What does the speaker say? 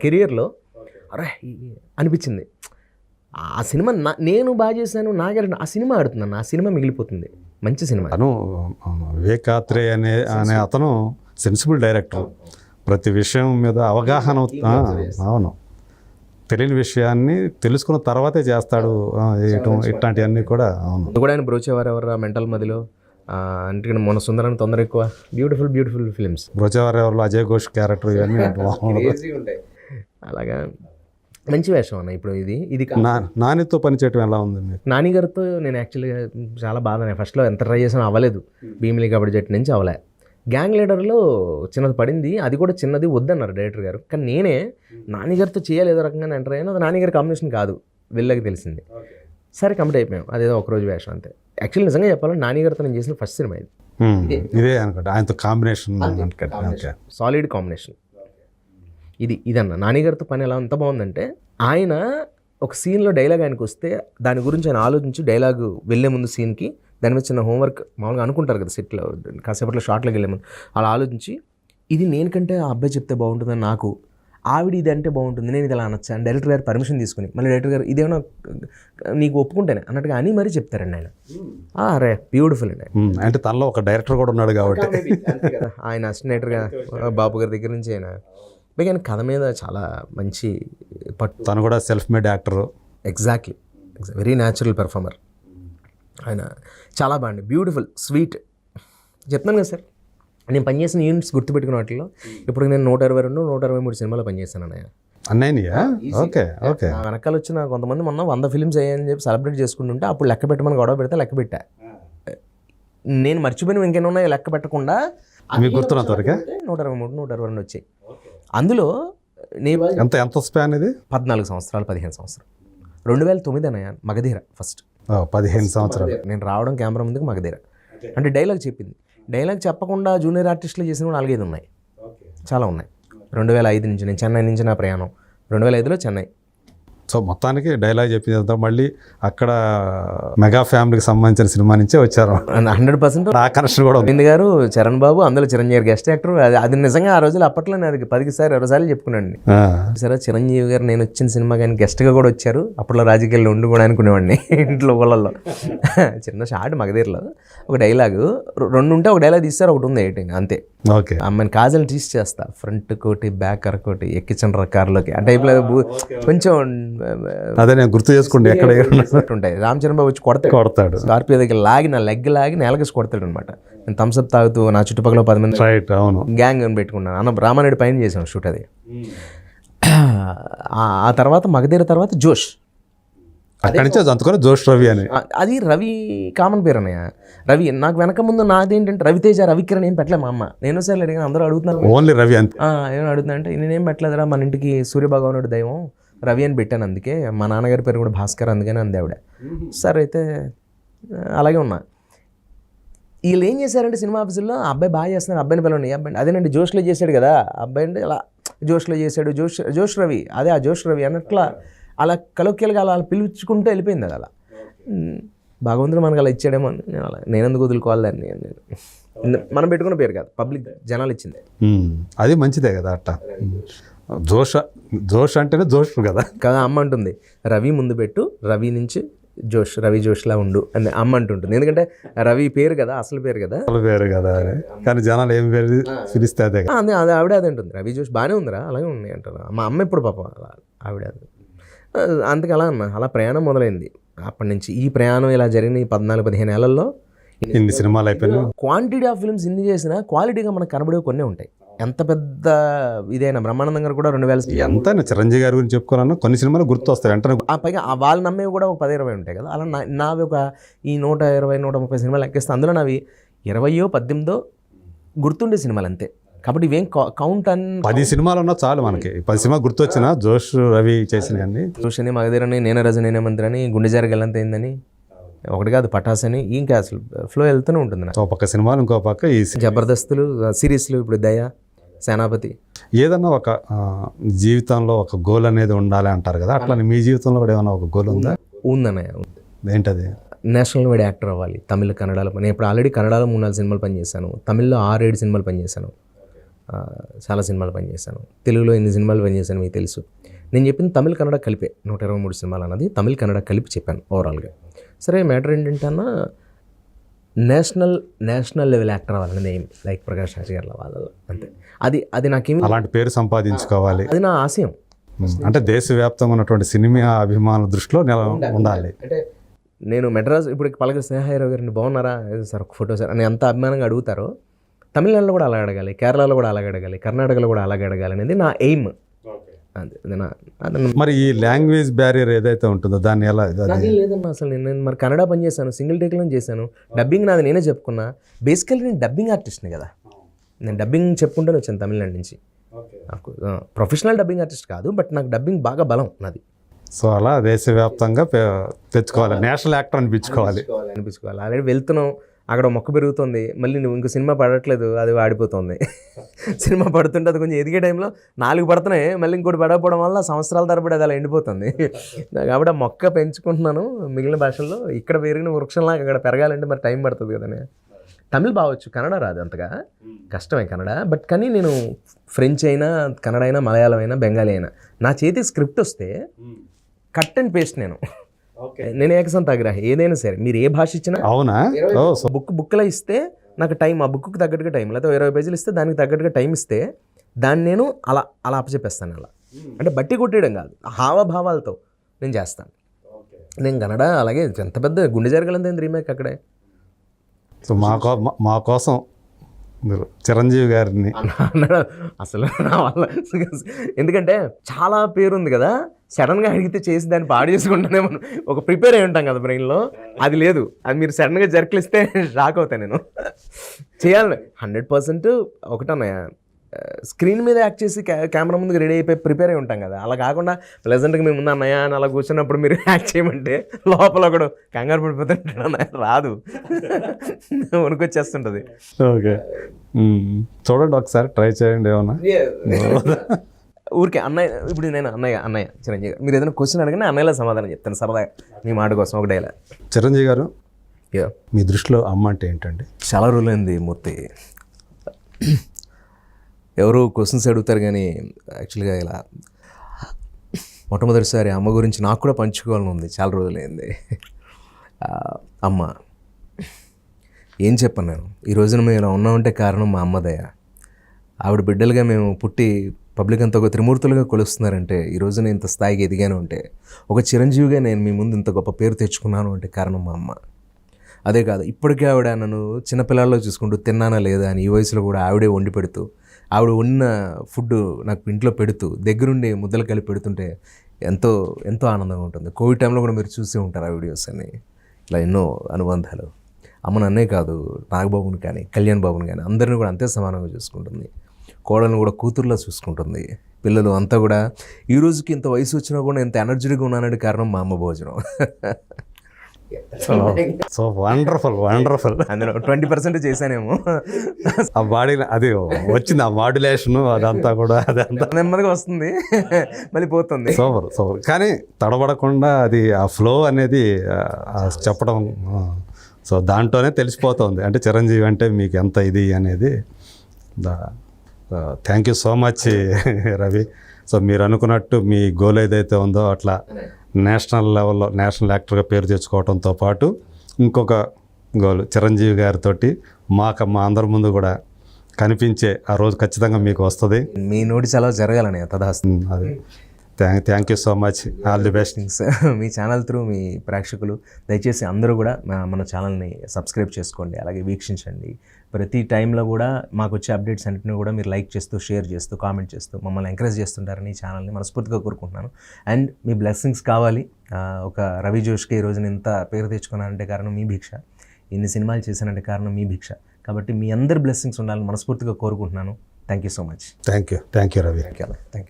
కెరియర్లో అరే అనిపించింది. ఆ సినిమా నా నేను బాగా చేశాను నా క్యారెక్టర్ ఆ సినిమా ఆడుతున్నాను ఆ సినిమా మిగిలిపోతుంది. మంచి సినిమా. తను ఆ, వివేకాత్రే అనే అనే అతను సెన్సిబుల్ డైరెక్టర్ ప్రతి విషయం మీద అవగాహన అవును. తెలియని విషయాన్ని తెలుసుకున్న తర్వాతే చేస్తాడు వేయటం ఇట్లాంటివన్నీ కూడా అవును. కూడా ఆయన బ్రోచేవారు ఎవరు మెంటల్ మదిలో? అంటే మన సుందరాన్ని తొందర ఎక్కువ. బ్యూటిఫుల్ బ్యూటిఫుల్ ఫిలిమ్స్ బ్రోచవారెవర్లో అజయ్ ఘోష్ క్యారెక్టర్ ఇవన్నీ బాగుండదు అలాగా. మంచి వేషం అన్న ఇప్పుడు ఇది. ఇది నానితో పనిచేయటం ఎలా ఉంది నాని గారితో నేను యాక్చువల్గా చాలా బాధ ఫస్ట్లో ఎంత ట్రై చేసినా అవ్వలేదు. భీమిలి కబడ్డీ జట్టు నుంచి అవ్వలే. గ్యాంగ్ లీడర్లో చిన్నది పడింది. అది కూడా చిన్నది వద్దన్నారు డైరెక్టర్ గారు. కానీ నేనే నాని గారితో చేయాలి ఏదో రకంగా ఎంటర్ అయ్యాను. అది నాని గారి కాంబినేషన్ కాదు. వెళ్ళకి తెలిసింది. సరే కమిట్ అయిపోయాం. అదేదో ఒకరోజు వేషం అంతే. యాక్చువల్లీ నిజంగా చెప్పాలంటే నాని గారితో నేను చేసిన ఫస్ట్ సినిమా ఇది. ఉమ్, ఇదే అనుకుంటా. ఆయనతో కాంబినేషన్ సాలిడ్ కాంబినేషన్ ఇది ఇదన్న. నానిగారితో పని ఎలా ఎంత బాగుందంటే ఆయన ఒక సీన్లో డైలాగ్ ఆయనకు వస్తే దాని గురించి ఆయన ఆలోచించి డైలాగ్ వెళ్ళే ముందు సీన్కి దాని మీద చిన్న హోంవర్క్ మామూలుగా అనుకుంటారు కదా సెట్లో కాసేపట్లో షార్ట్లోకి వెళ్ళే ముందు. అలా ఆలోచించి ఇది నేను కంటే ఆ అబ్బాయి చెప్తే బాగుంటుందని నాకు ఆవిడ ఇది అంటే బాగుంటుంది నేను ఇది అలా అనొచ్చా? అని డైరెక్టర్ గారు పర్మిషన్ తీసుకుని మళ్ళీ డైరెక్టర్ గారు ఇదేమన్నా నీకు ఒప్పుకుంటేనే అన్నట్టుగా అని మరీ చెప్తారండి ఆయన. అరే బ్యూటిఫుల్ అండి ఉమ్, అంటే తనలో ఒక డైరెక్టర్ కూడా ఉన్నాడు కాబట్టి. ఆయన అసినేటర్గా బాబు గారి దగ్గర నుంచి ఆయన. ఆయన కథ మీద చాలా మంచి పట్టు తను కూడా self made actor exactly very natural performer ఆయన చాలా బాగుంది బ్యూటిఫుల్ స్వీట్ చెప్తాను కదా సార్ నేను పనిచేసిన యూనిట్స్ గుర్తుపెట్టుకున్న వాటిలో ఇప్పుడు నేను నూట ఇరవై రెండు నూట ఇరవై మూడు సినిమాలు పనిచేశాను అన్నయ్య. అన్నయ్యా ఓకే ఓకే. వెనకాల వచ్చిన కొంతమంది మొన్న వంద ఫిల్మ్స్ అయ్యాయని చెప్పి సెలబ్రేట్ చేసుకుంటుంటే అప్పుడు లెక్క పెట్టమని గొడవ పెడితే లెక్క పెట్టా. నేను మర్చిపోయిన ఇంకెన్ని ఉన్నాయో లెక్క పెట్టకుండా? మీకు నూట ఇరవై మూడు నూట ఇరవై రెండు వచ్చాయి. అందులో నేను ఎంత ఎంత స్పాన్ ఇది? పద్నాలుగు సంవత్సరాలు పదిహేను సంవత్సరాలు. రెండు వేల తొమ్మిది అన్నయ్య మగధీర ఫస్ట్. పదిహేను సంవత్సరాలు. నేను రావడం కెమెరా ముందుకు మగధీర. అంటే డైలాగ్ చెప్పింది. డైలాగ్ చెప్పకుండా జూనియర్ ఆర్టిస్టులు చేసిన కూడా నాలుగైదు ఉన్నాయి. చాలా ఉన్నాయి. రెండు వేల ఐదు నుంచి నేను చెన్నై నుంచి నా ప్రయాణం. రెండు వేల ఐదులో చెన్నై. సో మొత్తానికి డైలాగ్ చెప్పిందంతా మళ్ళీ అక్కడ మెగా ఫ్యామిలీకి సంబంధించిన సినిమా నుంచే వచ్చారు. హండ్రెడ్ పర్సెంట్ ఆ కనెక్షన్ కూడా ఉంది. గారు చరణ్ బాబు అందులో చిరంజీవి గెస్ట్ యాక్టర్ అది నిజంగా ఆ రోజులు అప్పట్లో నేను అది పదికి సార్ ఇరవై సార్లు చెప్పుకున్నాను. సరే చిరంజీవి గారు నేను వచ్చిన సినిమా కానీ గెస్ట్గా కూడా వచ్చారు. అప్పట్లో రాజకీయాల్లో ఉండి కూడా అనుకునేవాడిని. ఇంట్లో ఊళ్ళల్లో. చిన్న షార్ట్ మగధీరలో. ఒక డైలాగు రెండు ఉంటే ఒక డైలాగ్ తీస్తారు ఒకటి ఉంది అంతే. ఓకే. అమ్మాయిని కాజల్ టీస్ చేస్తా. ఫ్రంట్ కోటి బ్యాక్ అరకోటి ఎక్కించండ్ర కార్లోకి. ఆ టైప్లో కొంచెం అదే నేను గుర్తు చేసుకోండి ఎక్కడ ఉంటాయి. రామ్ చరణ్ బాబు వచ్చి కొడతాడు. కొడతాడు. స్కార్పియో దగ్గర లాగి నా లెగ్ లాగి నేలకేసి కొడతాడు అనమాట నేను థమ్స్అప్ తాగుతూ నా చుట్టుపక్కల పది మంది రైట్ అవును. గ్యాంగ్ అని పెట్టుకున్నాను. అన్న రామారెడ్డి పైన చేసాం షూట్ అది. ఆ- ఆ తర్వాత మగధీర తర్వాత జోష్. అక్కడి నుంచి జోష్ రవి అని. అది రవి కామన్ పేరు అన్నయ్య. రవి నాకు వెనక ముందు నాదేంటంటే రవితేజ రవికిరణ్ ఏం పెట్టలే మా అమ్మ. నేను సార్లు అడిగాను అందరూ అడుగుతున్నారు ఓన్లీ రవి అంతే. ఆ, ఏమని అడుగుతున్నా అంటే నేనేం పెట్టలేదురా మన ఇంటికి సూర్యభగవానుడు దైవం రవి అని పెట్టాను అందుకే. మా నాన్నగారి పేరు కూడా భాస్కర్ అందుకని అంది ఆవిడ. సరే అయితే అలాగే ఉన్నా. వీళ్ళు ఏం చేశారంటే సినిమా ఆఫీసుల్లో అబ్బాయి బాగా చేస్తున్నారు అబ్బాయిని పిలవండి అబ్బాయి అదేనండి జోష్లో చేశాడు కదా అబ్బాయి అంటే అలా జోష్లో చేశాడు జోష్ జోష్ రవి అదే ఆ జోష్ రవి అన్నట్లా అలా కలోక్యలుగా అలా పిలుచుకుంటూ వెళ్ళిపోయింది అది అలా. భగవంతుడు మనకు అలా ఇచ్చాడేమో నేను అలా నేను ఎందుకు వదులుకోవాలి దాన్ని అని నేను. మనం పెట్టుకున్న పేరు కాదు పబ్లిక్ జనాలు ఇచ్చింది. అది మంచిదే కదా అట్ట. జోష్ జోష్ అంటేనే జోష్ కదా. కదా అమ్మ అంటుంది రవి ముందు పెట్టు రవి నుంచి జోష్ రవి జోష్లా ఉండు అని అమ్మ అంటుంటుంది. ఎందుకంటే రవి పేరు కదా అసలు పేరు కదా. అసలు పేరు కదా అని. కానీ జనాలు ఏం పేరు పిలిస్తే అదే అదే ఆవిడ అదే అంటుంది. రవి జోష్ బాగానే ఉందిరా అలాగే ఉన్నాయి అంటారు. మా అమ్మ ఇప్పుడు పాప అలా ఆవిడ అది. అందుకే అలా అన్న అలా ప్రయాణం మొదలైంది. అప్పటి నుంచి ఈ ప్రయాణం ఇలా జరిగిన ఈ పద్నాలుగు పదిహేను ఏళ్ళలో ఇన్ని సినిమాలు అయిపోయినాయి క్వాంటిటీ ఆఫ్ ఫిల్మ్స్ ఇన్ని చేసినా క్వాలిటీగా మనకు కనబడే కొన్ని ఉంటాయి. ఎంత పెద్ద ఇదైనా బ్రహ్మానందం గారు కూడా రెండు వేల ఎంత చిరంజీవి గారి గురించి చెప్పుకోవాలన్నా కొన్ని సినిమాలు గుర్తు వస్తాయి వెంటనే ఆ పైగా వాళ్ళు నమ్మేవి కూడా ఒక పది ఇరవై ఉంటాయి కదా. అలా నా నావి ఒక ఈ నూట ఇరవై నూట ముప్పై సినిమాలు ఎక్కిస్తే అందులో నావి ఇరవయో పద్దెనిమిదో గుర్తుండే సినిమాలు అంతే. కాబట్టి ఇవేం కౌంట్ అన్ పది సినిమాలు ఉన్నా చాలు మనకి. పది సినిమా గుర్తు వచ్చిన జోష్ రవి చేసిన అన్ని చూషని మగధీరని నేనే రజ నేనే మంత్రని గుండె జరగలంత అయిందని. ఒకటి కాదు పటాస్ అని ఇంకా అసలు ఫ్లో వెళ్తూనే ఉంటుంది నాకు. ఒక పక్క సినిమాలు ఇంకో పక్క ఈ జబర్దస్తులు సిరీస్లు ఇప్పుడు దయ సేనాపతి. ఏదన్నా ఒక జీవితంలో ఒక గోల్ అనేది ఉండాలి అంటారు కదా అట్లా మీ జీవితంలో కూడా ఏమైనా ఒక గోల్ ఉందా? ఉందన్నయ్య ఏంటది? నేషనల్ వైడ్ యాక్టర్ అవ్వాలి తమిళ కన్నడలో. నేను ఇప్పుడు ఆల్రెడీ కన్నడలో మూడు నాలుగు సినిమాలు పనిచేశాను. తమిళ్ళో ఆరు ఏడు సినిమాలు పనిచేశాను. చాలా సినిమాలు పనిచేశాను. తెలుగులో ఎన్ని సినిమాలు పనిచేశాను మీకు తెలుసు. నేను చెప్పింది తమిళ కన్నడ కలిపే నూట ఇరవై మూడు సినిమాలు అన్నది తమిళ కన్నడ కలిపి చెప్పాను ఓవరాల్గా సరే మ్యాటర్ ఏంటంటే అన్న నేషనల్ నేషనల్ లెవెల్ యాక్టర్ అవ్వాలనేది ఏం లైక్ ప్రకాష్ రాజ్ గారి వాళ్ళలో అంతే. అది అది నాకేమి అలాంటి పేరు సంపాదించుకోవాలి. అది నా ఆశయం. అంటే దేశవ్యాప్తంగా ఉన్నటువంటి సినిమా అభిమానుల దృష్టిలో నిల ఉండాలి. అంటే నేను మెడ్రాస్ ఇప్పుడు పలక స్నేహారావు గారిని బాగున్నారా? "ఏదో సార్ ఒక ఫోటో సార్ అని ఎంత అభిమానంగా అడుగుతారో తమిళనాడులో కూడా అలాగే అడగాలి కేరళలో కూడా అలాగే అడగాలి కర్ణాటకలో కూడా అలాగే అడగాలి అనేది నా ఎయిమ్. అది అది నా అది నా- మరి ఈ లాంగ్వేజ్ బ్యారియర్ ఏదైతే ఉంటుందో దాన్ని ఎలా లేదన్నా అసలు నేను మరి కన్నడ పని చేశాను సింగిల్ టేక్లో చేశాను. డబ్బింగ్ నాది నేనే చెప్పుకున్నా. బేసికల్లీ నేను డబ్బింగ్ ఆర్టిస్ట్ని కదా. నేను డబ్బింగ్ చెప్పుకుంటూనే వచ్చాను తమిళనాడు నుంచి. నాకు ప్రొఫెషనల్ డబ్బింగ్ ఆర్టిస్ట్ కాదు బట్ నాకు డబ్బింగ్ బాగా బలం నాది. సో అలా దేశవ్యాప్తంగా తెచ్చుకోవాలి నేషనల్ యాక్టర్ అనిపించుకోవాలి అనిపించుకోవాలి. ఆల్రెడీ వెళ్తున్నాం. అక్కడ మొక్క పెరుగుతుంది మళ్ళీ నువ్వు ఇంకో సినిమా పడట్లేదు అది వాడిపోతుంది. సినిమా పడుతుంటే అది కొంచెం ఎదిగే టైంలో నాలుగు పడుతున్నాయి మళ్ళీ ఇంకోటి పడకపోవడం వల్ల సంవత్సరాల తరబడి అది అలా ఎండిపోతుంది. కాబట్టి ఆ మొక్క పెంచుకుంటున్నాను మిగిలిన భాషల్లో. ఇక్కడ పెరిగిన వృక్షంలాగా అక్కడ పెరగాలంటే మరి టైం పడుతుంది కదనే. తమిళ్ బావచ్చు కన్నడ రాదు అంతగా. కష్టమే కన్నడ. బట్ కానీ నేను ఫ్రెంచ్ అయినా కన్నడ అయినా మలయాళం అయినా బెంగాలీ అయినా నా చేతికి స్క్రిప్ట్ వస్తే కట్ అండ్ పేస్ట్ నేను. నేను ఏకసంత ఆగ్రహి ఏదైనా సరే మీరు ఏ భాష ఇచ్చినా అవునా? బుక్ బుక్లో ఇస్తే నాకు టైం ఆ బుక్కి తగ్గట్టుగా టైం లేకపోతే ఇరవై పేజీలు ఇస్తే దానికి తగ్గట్టుగా టైం ఇస్తే దాన్ని నేను అలా అలా అప్పచెప్పేస్తాను అలా. అంటే బట్టి కొట్టేయడం కాదు హావభావాలతో నేను చేస్తాను. నేను కన్నడ అలాగే ఎంత పెద్ద గుండె జరగలేదు రీమేక్ అక్కడే? సో మా మా- మా కోసం చిరంజీవి గారిని. అన్నాడు అసలు నా వల్ల ఎందుకంటే చాలా పేరు ఉంది కదా సడన్గా అడిగితే చేసి దాన్ని పాడు మనం ఒక ప్రిపేర్ అయి ఉంటాం కదా బ్రెయిన్లో అది లేదు. అది మీరు సడన్గా జర్కలిస్తే షాక్ అవుతాను నేను. చేయాలి. హండ్రెడ్ పర్సెంట్ ఒకటన్నయ్య స్క్రీన్ మీద యాక్ట్ చేసి కెమెరా ముందుకు రెడీ అయిపోయి ప్రిపేర్ అయి ఉంటాం కదా. అలా కాకుండా ప్లెజెంట్గా మేము ముందు అన్నయ్య అని అలా కూర్చున్నప్పుడు మీరు యాక్ట్ చేయమంటే లోపల ఒకడు కంగారు పడిపోతుంటాడు అన్నయ్య. రాదు. వణుకొచ్చేస్తుంటుంది. ఓకే. చూడండి ఒకసారి ట్రై చేయండి ఏమన్నా. ఊరికే అన్నయ్య ఇప్పుడు నేను అన్నయ్య అన్నయ్య చిరంజీవి గారు. మీరు ఏదైనా క్వశ్చన్ అడగనే అన్నయ్యలో సమాధానం చెప్తాను. సరదాగా మీ మాట కోసం ఒక డైలా చిరంజీవి గారు మీ దృష్టిలో అమ్మ అంటే ఏంటండి? చాలా రోజులైంది మూర్తి. ఎవరు క్వశ్చన్స్ అడుగుతారు కానీ యాక్చువల్గా ఇలా మొట్టమొదటిసారి అమ్మ గురించి నాకు కూడా పంచుకోవాలని ఉంది. చాలా రోజులైంది. అమ్మ ఏం చెప్పను నేను? ఈ రోజున మేము ఇలా ఉన్నామంటే కారణం మా అమ్మదయ ఆవిడ బిడ్డలుగా మేము పుట్టి పబ్లిక్ అంతా ఒక త్రిమూర్తులుగా కొలుస్తున్నారంటే ఈ రోజున ఇంత స్థాయికి ఎదిగాను అంటే ఒక చిరంజీవిగా నేను మీ ముందు ఇంత గొప్ప పేరు తెచ్చుకున్నాను అంటే కారణం మా అమ్మ. అదే కాదు ఇప్పటికే ఆవిడ నన్ను చిన్నపిల్లల్లో చూసుకుంటూ తిన్నానా లేదా అని ఈ వయసులో కూడా ఆవిడే వండి పెడుతూ ఆవిడ ఉన్న ఫుడ్ నాకు ఇంట్లో పెడుతూ దగ్గరుండి ముద్దలు కలిపి పెడుతుంటే ఎంతో ఎంతో ఆనందంగా ఉంటుంది. కోవిడ్ టైంలో కూడా మీరు చూసే ఉంటారు ఆ వీడియోస్ అని ఇలా ఎన్నో అనుబంధాలు. అమ్మ నన్నే కాదు నాగబాబుని కానీ కళ్యాణ్ బాబుని కానీ అందరిని కూడా అంతే సమానంగా చూసుకుంటుంది. కోడలను కూడా కూతుర్లా చూసుకుంటుంది. పిల్లలు అంతా కూడా ఈ రోజుకి ఇంత వయసు వచ్చినా కూడా ఇంత ఎనర్జీగా ఉన్నానంటే కారణం మా అమ్మ భోజనం. సో సో వండర్ఫుల్ వండర్ఫుల్ అందులో ట్వంటీ పర్సెంట్ చేశానేమో. ఆ బాడీ అది వచ్చింది ఆ మాడ్యులేషన్ అదంతా కూడా అదంతా. నెమ్మదిగా వస్తుంది. మళ్ళీ పోతుంది. సూపర్ సూపర్ కానీ తడబడకుండా అది ఆ ఫ్లో అనేది చెప్పడం సో దాంట్లోనే తెలిసిపోతుంది. అంటే చిరంజీవి అంటే మీకు ఎంత ఇది అనేది. Thank you so much Ravi. So మీరు అనుకున్నట్టు మీ గోల్ ఏదైతే ఉందో అట్లా నేషనల్ లెవెల్లో నేషనల్ యాక్టర్గా పేరు తెచ్చుకోవడంతో పాటు ఇంకొక గోల్ చిరంజీవి గారితో మాకు మా అందరి ముందు కూడా కనిపించే ఆ రోజు ఖచ్చితంగా మీకు వస్తుంది. మీ నోటి చాలా జరగాలని తదాస్తు. అది. Thank thank you so much. All the best. Things me channel through మీ ప్రేక్షకులు దయచేసి అందరూ కూడా మన ఛానల్ని సబ్స్క్రైబ్ చేసుకోండి అలాగే వీక్షించండి. ప్రతి టైంలో కూడా మాకు వచ్చే అప్డేట్స్ అన్నింటినీ కూడా మీరు లైక్ చేస్తూ షేర్ చేస్తూ కామెంట్ చేస్తూ మమ్మల్ని ఎంకరేజ్ చేస్తుంటారని ఈ ఛానల్ని మనస్ఫూర్తిగా కోరుకుంటున్నాను. అండ్ మీ బ్లెస్సింగ్స్ కావాలి. ఒక రవి జోష్కి ఈ రోజున ఇంత పేరు తెచ్చుకున్నానంటే కారణం మీ భిక్ష. ఇన్ని సినిమాలు చేశానంటే కారణం మీ భిక్ష. కాబట్టి మీ అందరి బ్లెస్సింగ్స్ ఉండాలని మనస్ఫూర్తిగా కోరుకుంటున్నాను. Thank you so much. Thank you. Thank you Ravi. Thank you.